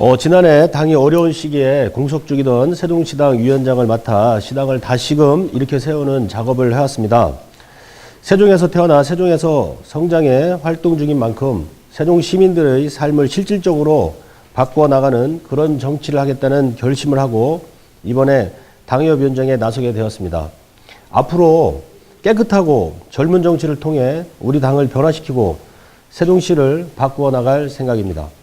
어, 지난해 당이 어려운 시기에 공석 중이던 세종시당 위원장을 맡아 시당을 다시금 일으켜 세우는 작업을 해왔습니다. 세종에서 태어나 세종에서 성장해 활동 중인 만큼 세종 시민들의 삶을 실질적으로 바꿔 나가는 그런 정치를 하겠다는 결심을 하고 이번에 당협위원장에 나서게 되었습니다. 앞으로 깨끗하고 젊은 정치를 통해 우리 당을 변화시키고 세종시를 바꾸어 나갈 생각입니다.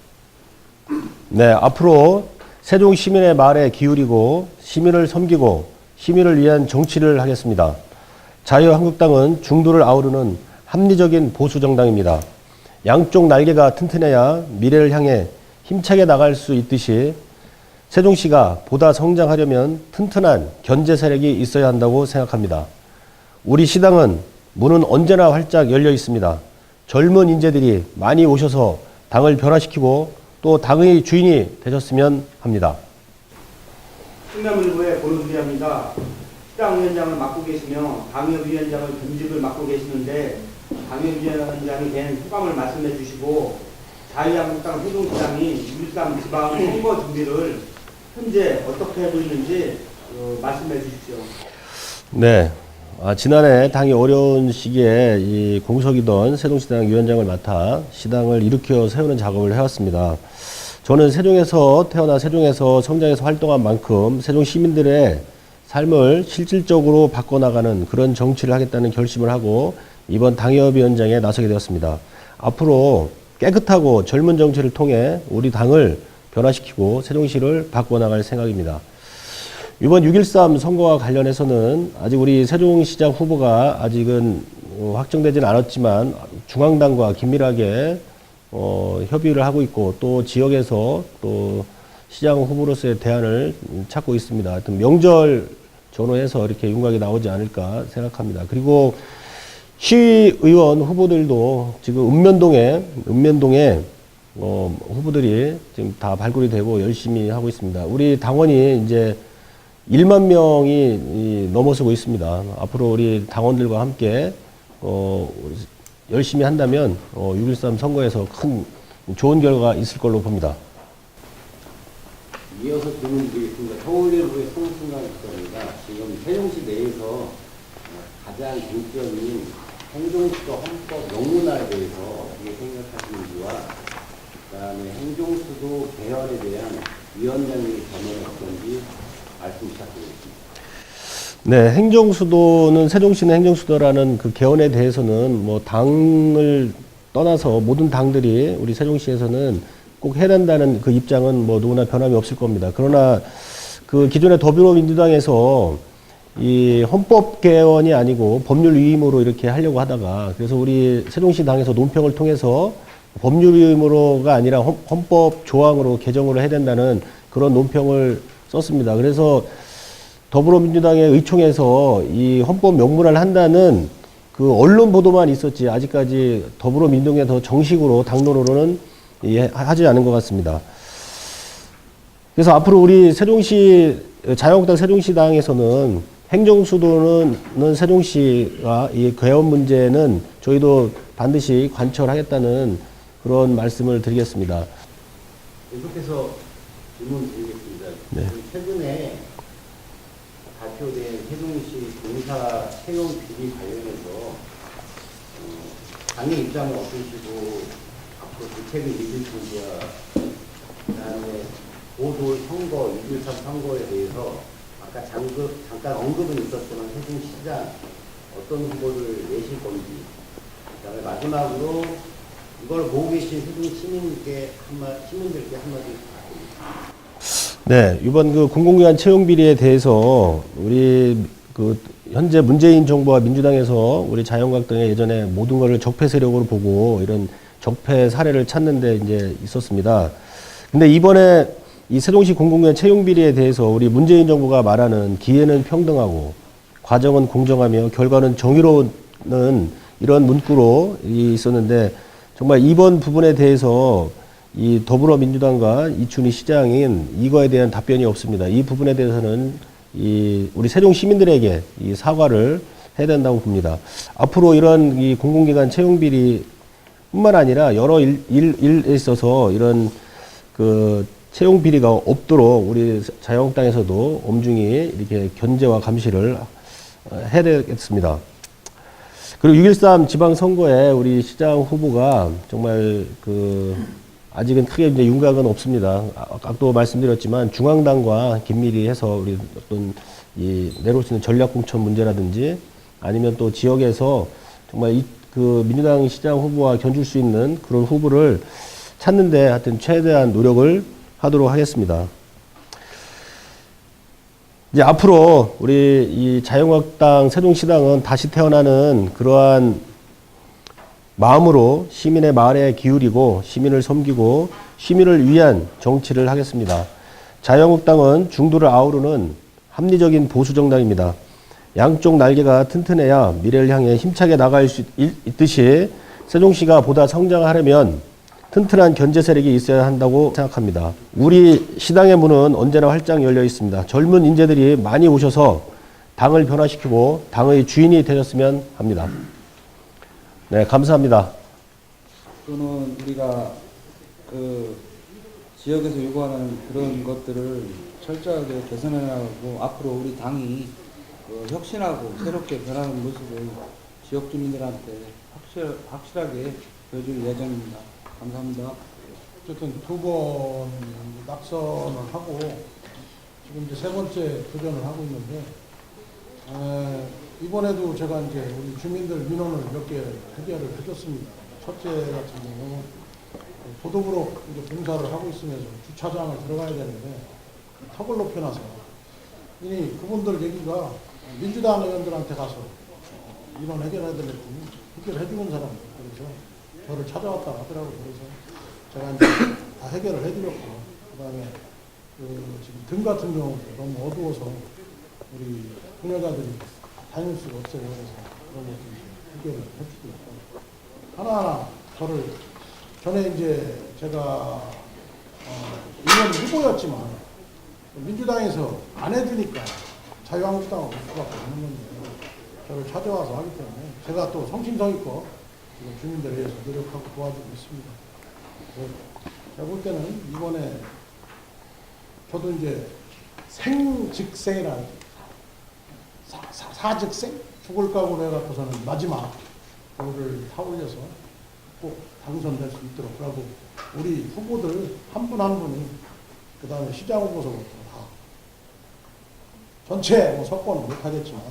네, 앞으로 세종 시민의 말에 기울이고 시민을 섬기고 시민을 위한 정치를 하겠습니다. 자유한국당은 중도를 아우르는 합리적인 보수 정당입니다. 양쪽 날개가 튼튼해야 미래를 향해 힘차게 나갈 수 있듯이 세종시가 보다 성장하려면 튼튼한 견제 세력이 있어야 한다고 생각합니다. 우리 시당은 문은 언제나 활짝 열려 있습니다. 젊은 인재들이 많이 오셔서 당을 변화시키고 또 당의 주인이 되셨으면 합니다. 충남일보의 권은수리합니다. 시당 위원장을 맡고 계시며 당협위원장을 겸직을 맡고 계시는데 당협위원장이 된 소감을 말씀해 주시고 자유한국당 세종시장이 13 지방 선거 준비를 현재 어떻게 하고 있는지 어, 말씀해 주십시오. 네. 아, 지난해 당이 어려운 시기에 이 공석이던 세종시당 위원장을 맡아 시당을 일으켜 세우는 작업을 해왔습니다. 저는 세종에서 태어나 세종에서 성장해서 활동한 만큼 세종 시민들의 삶을 실질적으로 바꿔나가는 그런 정치를 하겠다는 결심을 하고 이번 당협위원장에 나서게 되었습니다. 앞으로 깨끗하고 젊은 정치를 통해 우리 당을 변화시키고 세종시를 바꿔나갈 생각입니다. 이번 6.13 선거와 관련해서는 아직 우리 세종시장 후보가 아직은 어, 확정되지는 않았지만 중앙당과 긴밀하게 어, 협의를 하고 있고 또 지역에서 또 시장 후보로서의 대안을 찾고 있습니다. 하여튼 명절 전후해서 이렇게 윤곽이 나오지 않을까 생각합니다. 그리고 시의원 후보들도 지금 읍면동에 읍면동에 어, 후보들이 지금 다 발굴이 되고 열심히 하고 있습니다. 우리 당원이 이제 1만 명이 이, 넘어서고 있습니다. 앞으로 우리 당원들과 함께 어, 열심히 한다면 어, 6.13 선거에서 큰 좋은 결과가 있을 걸로 봅니다. 이어서 질문 드리겠습니다. 서울예보의 송승관 기자입니다. 지금 세종시 내에서 어, 가장 쟁점인 행정수도 헌법 명문화에 대해서 어떻게 생각하시는지와 그다음에 행정수도 개헌에 대한 위원장님의 견해는 어떤지 말씀 부탁드리겠습니다. 네, 행정수도는 세종시는 행정수도라는 그 개헌에 대해서는 뭐 당을 떠나서 모든 당들이 우리 세종시에서는 꼭 해야 된다는 그 입장은 뭐 누구나 변함이 없을 겁니다. 그러나 그 기존의 더불어민주당에서 이 헌법 개헌이 아니고 법률 위임으로 이렇게 하려고 하다가 그래서 우리 세종시 당에서 논평을 통해서 법률 위임으로가 아니라 헌- 헌법 조항으로 개정을 해야 된다는 그런 논평을 썼습니다. 그래서 더불어민주당의 의총에서 이 헌법 명문화를 한다는 그 언론 보도만 있었지 아직까지 더불어민주당에 더 정식으로 당론으로는 이 하지 않은 것 같습니다. 그래서 앞으로 우리 세종시 자유한국당 세종시당에서는 행정수도는 세종시가 이 개헌 문제는 저희도 반드시 관철하겠다는 그런 말씀을 드리겠습니다. 계속해서 질문 드리겠습니다. 네. 최근에 발표된 세종시 공사 채용 비리 관련해서 어, 당의 입장을 어떠시고 앞으로 대책을 이루시는지와 그다음에 보도 선거 6.13 선거에 대해서 아까 잠금, 잠깐 언급은 있었지만 세종시장 어떤 후보를 내실 건지 그다음에 마지막으로 이걸 보고 계신 세종 시민께 한마 시민들께 한마디 부탁드립니다. 네, 이번 그 공공기관 채용 비리에 대해서 우리 그 현재 문재인 정부와 민주당에서 우리 자유한국당의 예전에 모든 것을 적폐 세력으로 보고 이런 적폐 사례를 찾는데 이제 있었습니다. 근데 이번에 이 세종시 공공기관 채용 비리에 대해서 우리 문재인 정부가 말하는 기회는 평등하고 과정은 공정하며 결과는 정의로운 이런 문구로 이 있었는데 정말 이번 부분에 대해서 이 더불어민주당과 이춘희 시장인 이거에 대한 답변이 없습니다. 이 부분에 대해서는 이 우리 세종 시민들에게 이 사과를 해야 된다고 봅니다. 앞으로 이런 이 공공기관 채용 비리뿐만 아니라 여러 일, 일, 일에 있어서 이런 그 채용 비리가 없도록 우리 자유한국당에서도 엄중히 이렇게 견제와 감시를 어, 해야 되겠습니다. 그리고 6.13 지방선거에 우리 시장 후보가 정말 그 아직은 크게 이제 윤곽은 없습니다. 아, 아까도 말씀드렸지만 중앙당과 긴밀히 해서 우리 어떤 이 내려올 수 있는 전략 공천 문제라든지 아니면 또 지역에서 정말 이 그 민주당 시장 후보와 견줄 수 있는 그런 후보를 찾는데 하여튼 최대한 노력을 하도록 하겠습니다. 이제 앞으로 우리 이 자유한국당 세종시당은 다시 태어나는 그러한 마음으로 시민의 말에 기울이고 시민을 섬기고 시민을 위한 정치를 하겠습니다. 자유한국당은 중도를 아우르는 합리적인 보수 정당입니다. 양쪽 날개가 튼튼해야 미래를 향해 힘차게 나갈 수 있- 있듯이 세종시가 보다 성장하려면 튼튼한 견제 세력이 있어야 한다고 생각합니다. 우리 시당의 문은 언제나 활짝 열려 있습니다. 젊은 인재들이 많이 오셔서 당을 변화시키고 당의 주인이 되셨으면 합니다. 네, 감사합니다. 또는 우리가 그 지역에서 요구하는 그런 것들을 철저하게 개선해 나가고 앞으로 우리 당이 그 혁신하고 새롭게 변하는 모습을 지역 주민들한테 확실, 확실하게 보여줄 예정입니다. 감사합니다. 어쨌든 두 번 낙선을 하고 지금 이제 세 번째 도전을 하고 있는데 에, 이번에도 제가 이제 우리 주민들 민원을 몇 개 해결을 해줬습니다. 첫째 같은 경우는 도덕으로 이제 봉사를 하고 있으면서 주차장을 들어가야 되는데 턱을 높여놔서 이니 그분들 얘기가 민주당 의원들한테 가서 민원 해결해야 되겠더니 해결해 주는 사람 그래서 저를 찾아왔다 하더라고요. 그래서 제가 이제 다 해결을 해드렸고, 그 다음에 그 지금 등 같은 경우도 너무 어두워서 우리 그녀자들이 다닐 수가 없어요. 그래서 그런 이제 해결을 해주고 있고, 하나하나 저를 전에 이제 제가 어, 의원 후보였지만 민주당에서 안 해주니까 자유한국당으로 올 수밖에 없는 건데 저를 찾아와서 하기 때문에 제가 또 성심성의껏 지금 주민들을 위해서 노력하고 도와주고 있습니다. 그래서 제가 볼 때는 이번에 저도 이제 생즉생이라는 사, 사, 사 즉생 죽을 각오로 해갖고서는 마지막 거를 타올려서 꼭 당선될 수 있도록 그러고 우리 후보들 한 분 한 분이 그 다음에 시장 후보서부터 다 전체 뭐 석권은 못하겠지만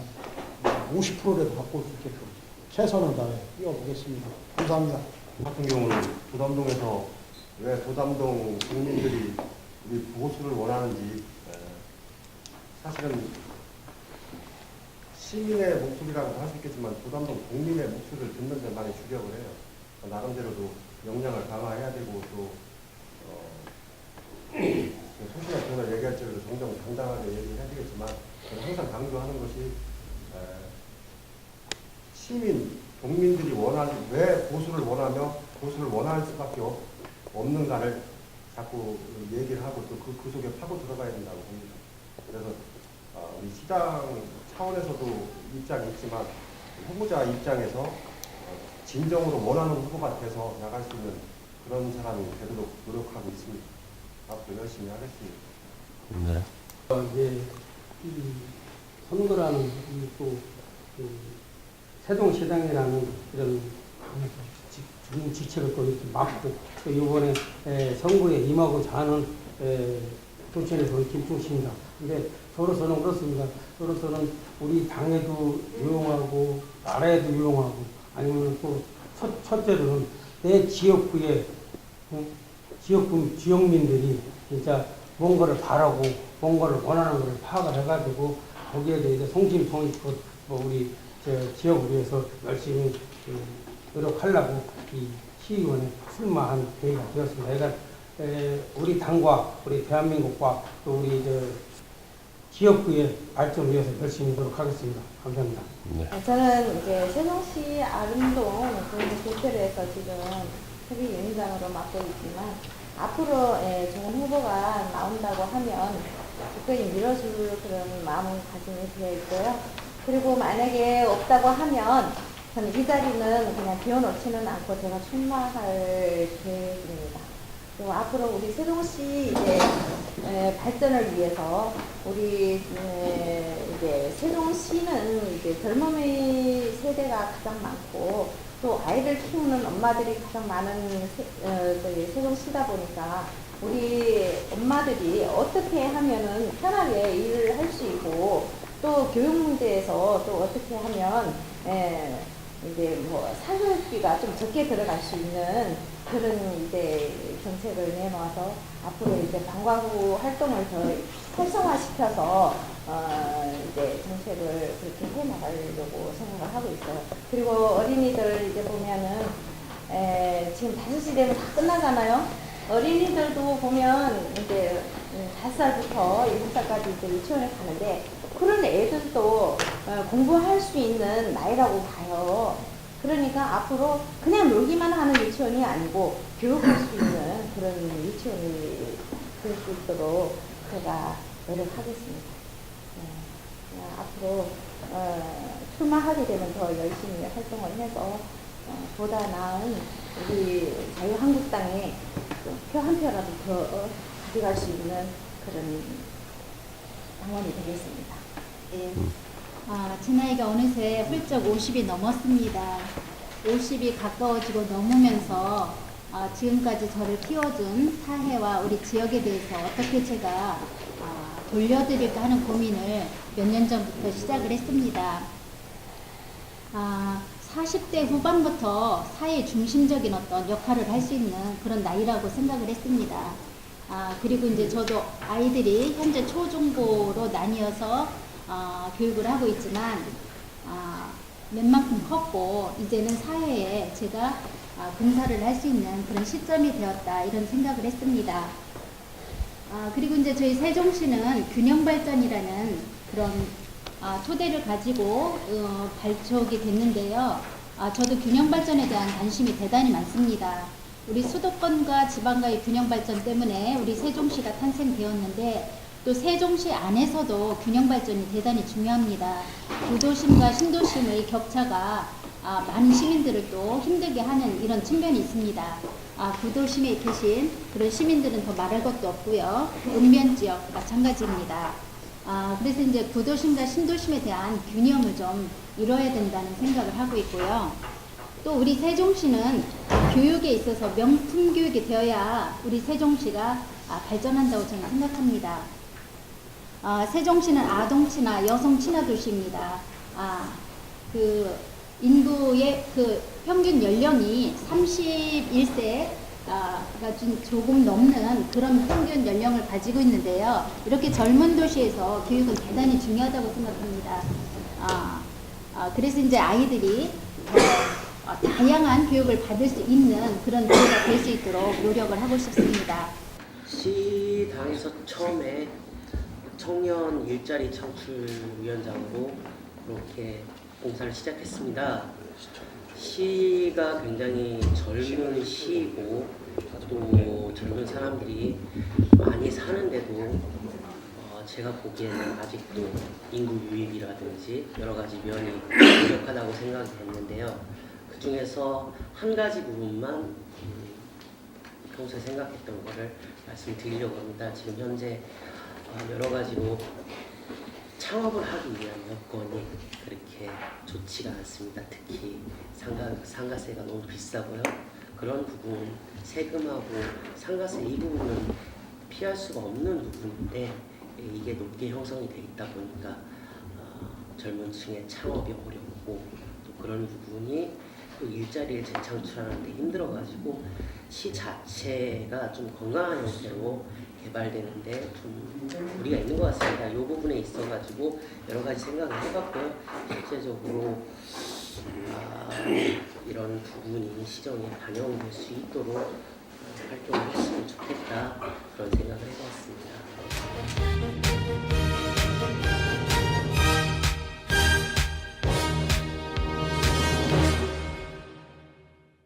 50%라도 갖고 올 수 있게끔 최선을 다해 뛰어보겠습니다. 감사합니다. 같은 경우는 도담동에서 왜 도담동 국민들이 우리 보수를 원하는지 에, 사실은 시민의 목소리라고 할 수 있겠지만 도담동 국민의 목소리를 듣는 데 많이 주력을 해요. 나름대로도 역량을 강화해야 되고 또 어, 소신의 전을 얘기할 적에도 종종 당당하게 얘기해야 되겠지만 저는 항상 강조하는 것이 에, 시민, 국민들이 원하는 왜 보수를 원하며 보수를 원할 수밖에 없- 없는가를 자꾸 얘기를 하고 또 그 그 속에 파고 들어가야 된다고 봅니다. 그래서 어, 우리 시장 차원에서도 입장이 있지만 후보자 입장에서 어, 진정으로 원하는 후보가 돼서 나갈 수 있는 그런 사람이 되도록 노력하고 있습니다. 앞으로 열심히 하겠습니다. 네. 어, 이제 이 선거라는 이 또 그 세종시당이라는 이런 지- 주민 지체를 또 이렇게 막고 또 이번에 에, 선거에 임하고자 하는 에, 도시에서 김충식입니다. 근데 저로서는 그렇습니다. 저로서는 우리 당에도 유용하고 나라에도 유용하고 아니면 또 첫, 첫째로는 내 지역구에 응? 지역구 지역민들이 진짜 뭔가를 바라고 뭔가를 원하는 것을 파악을 해가지고 거기에 대해서 성심성의껏 뭐 우리 저 지역을 위해서 열심히 그 노력하려고 이 시의원에 출마한 계기가 되었습니다. 그러니까 에, 우리 당과 우리 대한민국과 또 우리 저 지역구의 발전을 위해서 열심히 노력하겠습니다. 감사합니다. 네. 네, 저는 이제 세종시 아름동 군대교체로에서 지금 협의위원장으로 맡고 있지만 앞으로 예, 좋은 후보가 나온다고 하면 기꺼이 밀어줄 그런 마음을 가지고 되어 있고요. 그리고 만약에 없다고 하면 저는 이 자리는 그냥 비워놓지는 않고 제가 출마할 계획입니다. 그리고 앞으로 우리 세종시 이제 에, 발전을 위해서 우리 에, 이제 세종시는 이제 젊음의 세대가 가장 많고 또 아이를 키우는 엄마들이 가장 많은 세, 어, 저희 세종시다 보니까 우리 엄마들이 어떻게 하면은 편하게 일을 할 수 있고 또 교육 문제에서 또 어떻게 하면 에, 이제 뭐 사교육비가 좀 적게 들어갈 수 있는 그런 이제 정책을 내놓아서 앞으로 이제 방과후 활동을 더 활성화시켜서 어 이제 정책을 그렇게 해 나가려고 생각을 하고 있어요. 그리고 어린이들 이제 보면은 에 지금 5시 되면 다 끝나잖아요. 어린이들도 보면 이제 5살부터 7살까지 이제 유치원에 가는데 그런 애들도 어, 공부할 수 있는 나이라고 봐요. 그러니까 앞으로 그냥 놀기만 하는 유치원이 아니고 교육할 수 있는 그런 유치원이 될 수 있도록 제가 노력하겠습니다. 네. 그냥 앞으로 어, 출마하게 되면 더 열심히 활동을 해서 어, 보다 나은 우리 자유한국당에 표 한 표라도 더 어, 가져갈 수 있는 그런 당원이 되겠습니다. 예. 아, 제 나이가 어느새 훌쩍 50이 넘었습니다. 50이 가까워지고 넘으면서 아, 지금까지 저를 키워준 사회와 우리 지역에 대해서 어떻게 제가 아, 돌려드릴까 하는 고민을 몇 년 전부터 시작을 했습니다. 아, 40대 후반부터 사회 중심적인 어떤 역할을 할 수 있는 그런 나이라고 생각을 했습니다. 아, 그리고 이제 저도 아이들이 현재 초중고로 나뉘어서 아, 교육을 하고 있지만 아, 웬만큼 컸고 이제는 사회에 제가 아, 봉사를 할 수 있는 그런 시점이 되었다 이런 생각을 했습니다. 아, 그리고 이제 저희 세종시는 균형 발전이라는 그런 아, 토대를 가지고 어, 발족이 됐는데요. 아, 저도 균형 발전에 대한 관심이 대단히 많습니다. 우리 수도권과 지방과의 균형 발전 때문에 우리 세종시가 탄생되었는데 또 세종시 안에서도 균형 발전이 대단히 중요합니다. 구도심과 신도심의 격차가 아, 많은 시민들을 또 힘들게 하는 이런 측면이 있습니다. 아, 구도심에 계신 그런 시민들은 더 말할 것도 없고요. 읍면 지역 마찬가지입니다. 아, 그래서 이제 구도심과 신도심에 대한 균형을 좀 이뤄야 된다는 생각을 하고 있고요. 또 우리 세종시는 교육에 있어서 명품 교육이 되어야 우리 세종시가 아, 발전한다고 저는 생각합니다. 아, 세종시는 아동 친화, 여성 친화 도시입니다. 아, 그 인구의 그 평균 연령이 31세 아, 가좀 조금 넘는 그런 평균 연령을 가지고 있는데요. 이렇게 젊은 도시에서 교육은 대단히 중요하다고 생각합니다. 그래서 이제 아이들이 다양한 교육을 받을 수 있는 그런 기회가 될 수 있도록 노력을 하고 싶습니다. 시당에서 처음에 청년 일자리 창출 위원장으로 그렇게 봉사를 시작했습니다. 시가 굉장히 젊은 시이고 또 젊은 사람들이 많이 사는데도 어, 제가 보기에는 아직도 인구 유입이라든지 여러 가지 면이 부족하다고 생각이 됐는데요. 그 중에서 한 가지 부분만 음, 평소에 생각했던 거를 말씀드리려고 합니다. 지금 현재 어, 여러 가지로 창업을 하기 위한 여건이 그렇게 좋지가 않습니다. 특히 상가, 상가세가 너무 비싸고요. 그런 부분, 세금하고 상가세 이 부분은 피할 수가 없는 부분인데 예, 이게 높게 형성이 돼 있다 보니까 어, 젊은 층의 창업이 어렵고 또 그런 부분이 또 일자리를 재창출하는데 힘들어가지고 시 자체가 좀 건강한 형태로 개발되는데 좀 무리가 있는 것 같습니다. 이 부분에 있어가지고 여러 가지 생각을 해봤고요. 실제적으로 아, 이런 부분이 시정에 반영될 수 있도록 활동을 했으면 좋겠다 그런 생각을 해봤습니다.